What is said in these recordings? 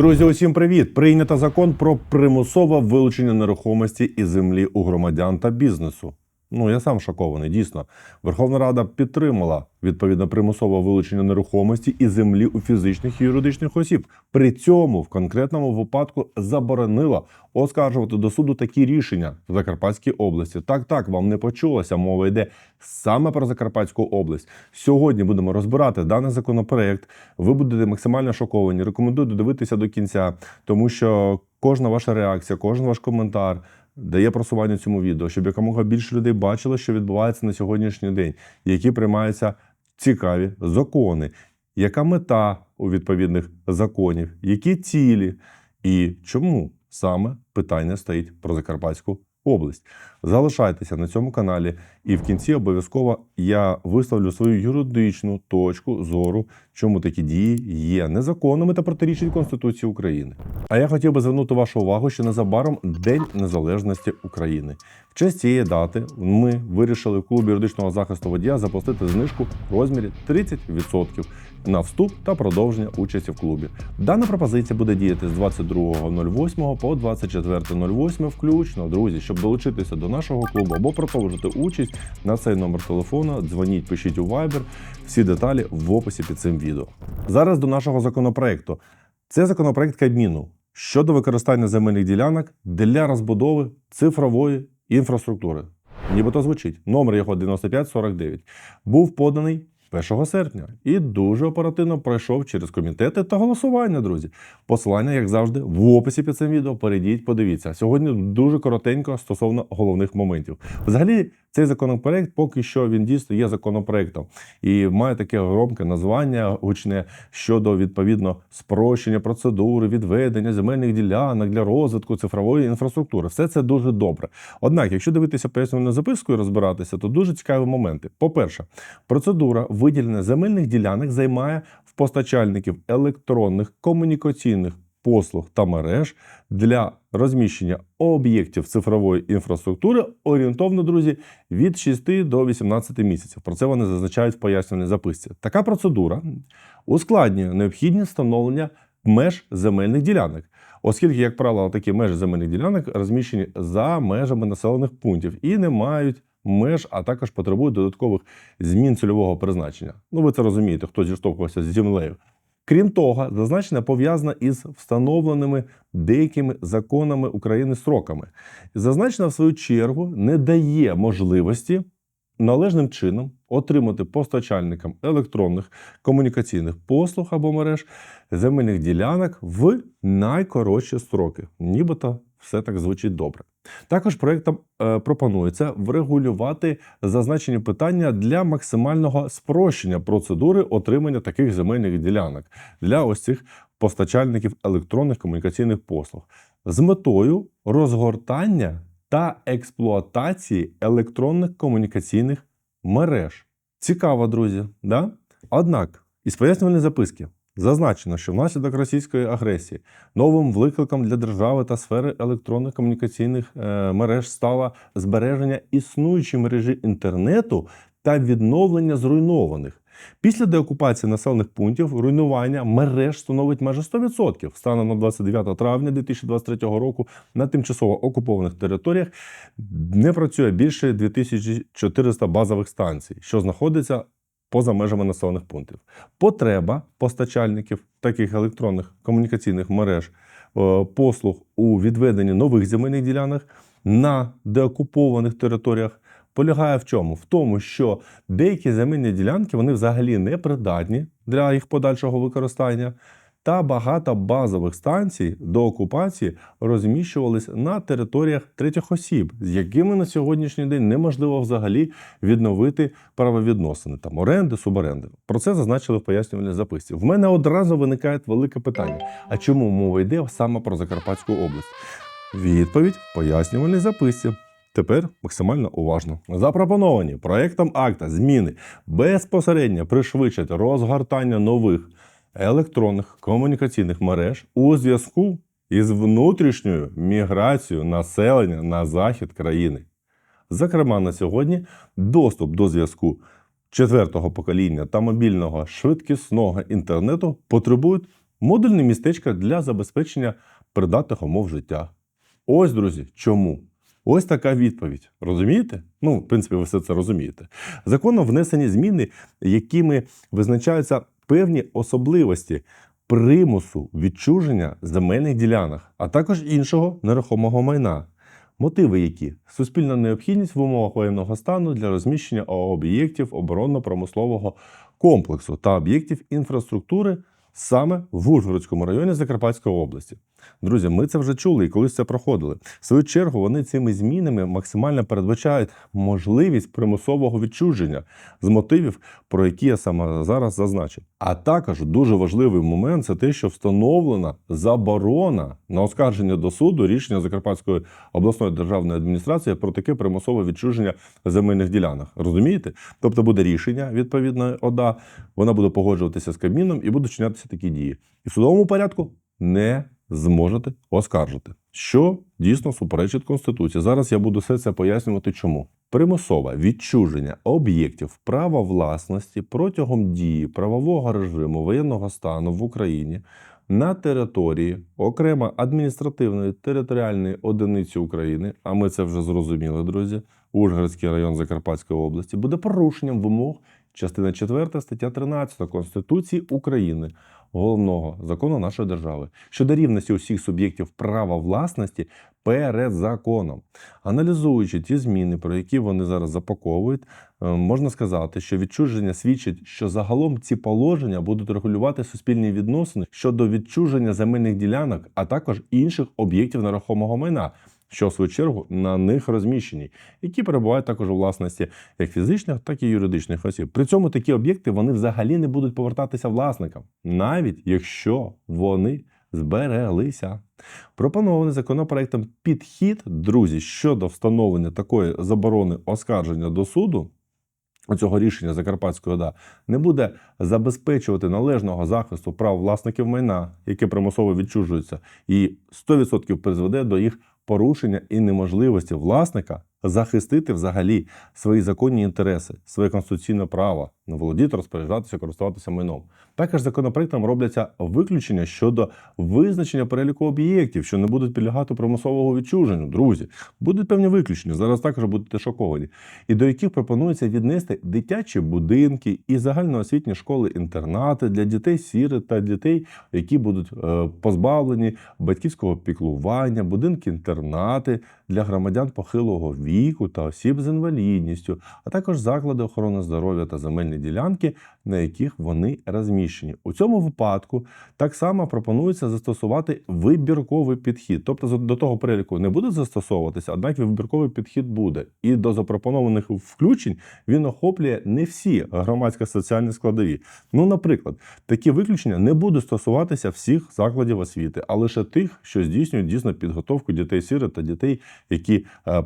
Друзі, усім привіт! Прийнято закон про примусове вилучення нерухомості і землі у громадян та бізнесу. Ну, я сам шокований. Дійсно, Верховна Рада підтримала відповідно примусове вилучення нерухомості і землі у фізичних і юридичних осіб. При цьому в конкретному випадку заборонила оскаржувати до суду такі рішення в Закарпатській області. Так, так, вам не почулося. Мова йде саме про Закарпатську область. Сьогодні будемо розбирати даний законопроект. Ви будете максимально шоковані. Рекомендую додивитися до кінця, тому що кожна ваша реакція, кожен ваш коментар дає просування цьому відео, щоб якомога більше людей бачило, що відбувається на сьогоднішній день, які приймаються цікаві закони, яка мета у відповідних законів, які цілі? І чому саме питання стоїть про Закарпатську область. Залишайтеся на цьому каналі, і в кінці обов'язково я виставлю свою юридичну точку зору, чому такі дії є незаконними та протирічать Конституції України. А я хотів би звернути вашу увагу, що незабаром День Незалежності України. В честь цієї дати ми вирішили в клубі юридичного захисту водія запустити знижку в розмірі 30% на вступ та продовження участі в клубі. Дана пропозиція буде діяти з 22.08 по 24.08 включно. Друзі, щоб долучитися до нашого клубу або продовжити участь на цей номер телефону, дзвоніть, пишіть у Viber. Всі деталі в описі під цим відео. Зараз до нашого законопроекту. Це законопроект Кабміну щодо використання земельних ділянок для розбудови цифрової інфраструктури. Нібито звучить. Номер його 9549. Був поданий 1 серпня і дуже оперативно пройшов через комітети та голосування, друзі. Посилання, як завжди, в описі під цим відео. Перейдіть, подивіться. Сьогодні дуже коротенько стосовно головних моментів. Взагалі, цей законопроект поки що він дійсно є законопроектом і має таке громке названня гучне щодо відповідно спрощення процедури, відведення земельних ділянок для розвитку цифрової інфраструктури. Все це дуже добре. Однак, якщо дивитися пояснювальну записку і розбиратися, то дуже цікаві моменти. По-перше, процедура виділення земельних ділянок займає в постачальників електронних комунікаційних послуг та мереж для розміщення об'єктів цифрової інфраструктури орієнтовно, друзі, від 6 до 18 місяців. Про це вони зазначають в пояснювальній записці. Така процедура ускладнює необхідність встановлення меж земельних ділянок. Оскільки, як правило, такі межі земельних ділянок розміщені за межами населених пунктів і не мають меж, а також потребують додаткових змін цільового призначення. Ну, ви це розумієте, хто зіштовхувався з землею. Крім того, зазначення пов'язана із встановленими деякими законами України строками. Зазначена, в свою чергу, не дає можливості належним чином отримати постачальникам електронних комунікаційних послуг або мереж земельних ділянок в найкоротші строки. Нібито все так звучить добре. Також проєктом е, пропонується врегулювати зазначені питання для максимального спрощення процедури отримання таких земельних ділянок для ось цих постачальників електронних комунікаційних послуг з метою розгортання та експлуатації електронних комунікаційних мереж. Цікаво, друзі, да? Однак, із пояснювальної записки Зазначено, що внаслідок російської агресії новим викликом для держави та сфери електронних комунікаційних е, мереж стало збереження існуючої мережі інтернету та відновлення зруйнованих. Після деокупації населених пунктів руйнування мереж становить майже 100%. Станом на 29 травня 2023 року на тимчасово окупованих територіях не працює більше 2400 базових станцій, що знаходиться поза межами населених пунктів. Потреба постачальників таких електронних комунікаційних мереж е, послуг у відведенні нових земельних ділянок на деокупованих територіях. Полягає в чому? В тому, що деякі земельні ділянки вони взагалі не придатні для їх подальшого використання, та багато базових станцій до окупації розміщувались на територіях третіх осіб, з якими на сьогоднішній день неможливо взагалі відновити правовідносини там оренди, суборенди. Про це зазначили в пояснювальній записці. В мене одразу виникає велике питання: а чому мова йде саме про Закарпатську область? Відповідь в пояснювальній записці. Тепер максимально уважно. Запропоновані проектом акта зміни безпосередньо пришвидшать розгортання нових електронних комунікаційних мереж у зв'язку із внутрішньою міграцією населення на захід країни. Зокрема, на сьогодні доступ до зв'язку четвертого покоління та мобільного швидкісного інтернету потребують модульне містечко для забезпечення придатних умов життя. Ось, друзі, чому? Ось така відповідь. Розумієте? Ну, в принципі, ви все це розумієте. Законом внесені зміни, якими визначаються певні особливості примусу відчуження земельних ділянок, а також іншого нерухомого майна. Мотиви які суспільна необхідність в умовах воєнного стану для розміщення об'єктів оборонно-промислового комплексу та об'єктів інфраструктури саме в Ужгородському районі Закарпатської області. Друзі, ми це вже чули і колись це проходили. В свою чергу вони цими змінами максимально передбачають можливість примусового відчуження з мотивів, про які я саме зараз зазначив. А також дуже важливий момент це те, що встановлена заборона на оскарження до суду рішення Закарпатської обласної державної адміністрації про таке примусове відчуження земельних ділянок. Розумієте? Тобто буде рішення відповідної ОДА, вона буде погоджуватися з Кабміном і будуть чинятися такі дії. І в судовому порядку не зможете оскаржити, що дійсно суперечить Конституції. Зараз я буду все це пояснювати, чому. Примусове відчуження об'єктів права власності протягом дії правового режиму воєнного стану в Україні на території окремо адміністративної територіальної одиниці України, а ми це вже зрозуміли, друзі, Ужгородський район Закарпатської області, буде порушенням вимог частина 4 стаття 13 Конституції України, головного закону нашої держави, щодо рівності усіх суб'єктів права власності перед законом. Аналізуючи ті зміни, про які вони зараз запаковують, е, можна сказати, що відчуження свідчить, що загалом ці положення будуть регулювати суспільні відносини щодо відчуження земельних ділянок, а також інших об'єктів нерухомого майна. Що в свою чергу на них розміщені, які перебувають також у власності як фізичних, так і юридичних осіб. При цьому такі об'єкти вони взагалі не будуть повертатися власникам, навіть якщо вони збереглися. Пропонований законопроектом підхід, друзі, щодо встановлення такої заборони оскарження до суду. Цього рішення Закарпатської ОДА не буде забезпечувати належного захисту прав власників майна, яке примусово відчужується, і 100% призведе до їх порушення і неможливості власника захистити взагалі свої законні інтереси, своє конституційне право на володіти, розпоряджатися, користуватися майном. Також законопроектом робляться виключення щодо визначення переліку об'єктів, що не будуть підлягати примусового відчуженню. Друзі, будуть певні виключення. Зараз також будете шоковані, і до яких пропонується віднести дитячі будинки і загальноосвітні школи-інтернати для дітей сіри та дітей, які будуть е, позбавлені батьківського піклування, будинки-інтернати для громадян похилого віку та осіб з інвалідністю, а також заклади охорони здоров'я та земельні ділянки, на яких вони розміщені. У цьому випадку так само пропонується застосувати вибірковий підхід. Тобто до того переліку не буде застосовуватися, однак вибірковий підхід буде. І до запропонованих включень він охоплює не всі громадсько-соціальні складові. Ну, наприклад, такі виключення не будуть стосуватися всіх закладів освіти, а лише тих, що здійснюють дійсно підготовку дітей сирот та дітей, які е,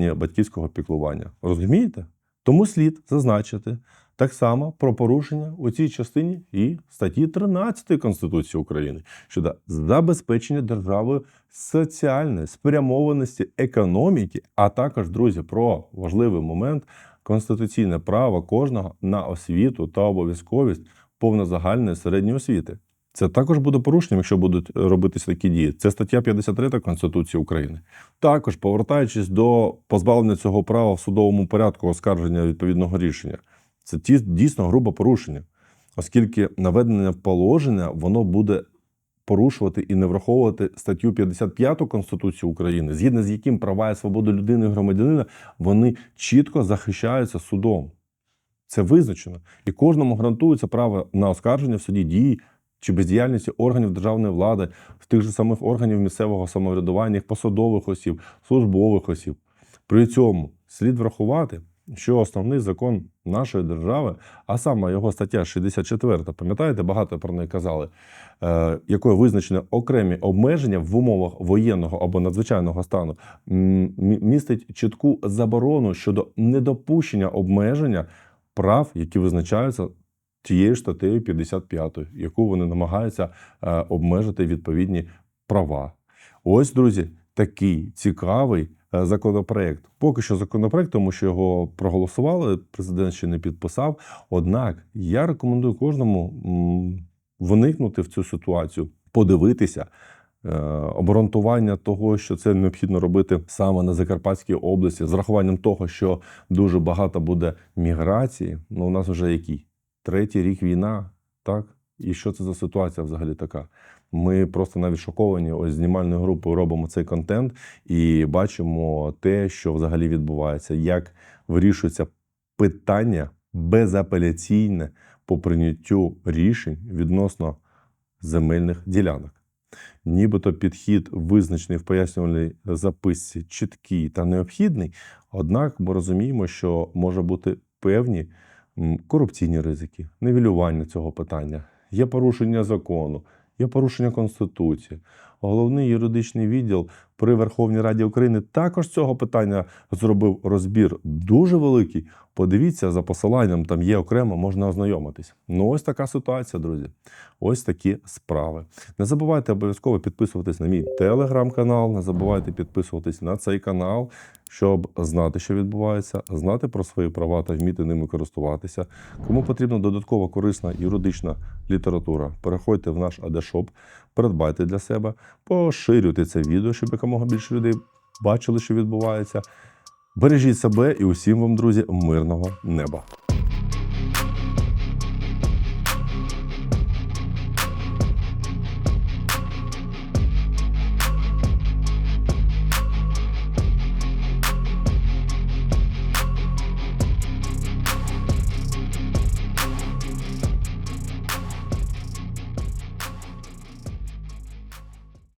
позбавлені батьківського піклування. Розумієте? Тому слід зазначити так само про порушення у цій частині і статті 13 Конституції України щодо забезпечення державою соціальної спрямованості економіки, а також, друзі, про важливий момент конституційне право кожного на освіту та обов'язковість повнозагальної середньої освіти. Це також буде порушенням, якщо будуть робитися такі дії. Це стаття 53 Конституції України. Також повертаючись до позбавлення цього права в судовому порядку оскарження відповідного рішення, це дійсно грубе порушення, оскільки наведення положення воно буде порушувати і не враховувати статтю 55 Конституції України, згідно з яким права і свободи людини і громадянина вони чітко захищаються судом. Це визначено. І кожному гарантується право на оскарження в суді дії чи бездіяльності органів державної влади, тих же самих органів місцевого самоврядування, їх посадових осіб, службових осіб. При цьому слід врахувати, що основний закон нашої держави, а саме його стаття 64, пам'ятаєте, багато про неї казали, е, якою визначені окремі обмеження в умовах воєнного або надзвичайного стану, містить чітку заборону щодо недопущення обмеження прав, які визначаються тією ж статтею 55, яку вони намагаються е, обмежити відповідні права. Ось, друзі, такий цікавий е, законопроект. Поки що законопроект, тому що його проголосували, президент ще не підписав. Однак я рекомендую кожному вникнути в цю ситуацію, подивитися. е, Обґрунтування того, що це необхідно робити саме на Закарпатській області, з рахуванням того, що дуже багато буде міграції. Ну, у нас вже який? Третій рік війна, так? І що це за ситуація взагалі така? Ми просто навіть шоковані. Ось знімальною групою робимо цей контент і бачимо те, що взагалі відбувається, як вирішується питання безапеляційне по прийняттю рішень відносно земельних ділянок. Нібито підхід визначений в пояснювальній записці чіткий та необхідний, однак ми розуміємо, що може бути певні корупційні ризики, нівелювання цього питання, є порушення закону, є порушення Конституції. Головний юридичний відділ при Верховній Раді України також цього питання зробив розбір дуже великий. Подивіться за посиланням, там є окремо, можна ознайомитись. Ну, ось така ситуація, друзі. Ось такі справи. Не забувайте обов'язково підписуватись на мій телеграм-канал, не забувайте підписуватись на цей канал, щоб знати, що відбувається, знати про свої права та вміти ними користуватися. Кому потрібна додаткова корисна юридична література, переходьте в наш адешоп, придбайте для себе, поширюйте це відео, щоб якомога більше людей бачили, що відбувається. Бережіть себе і усім вам, друзі, мирного неба.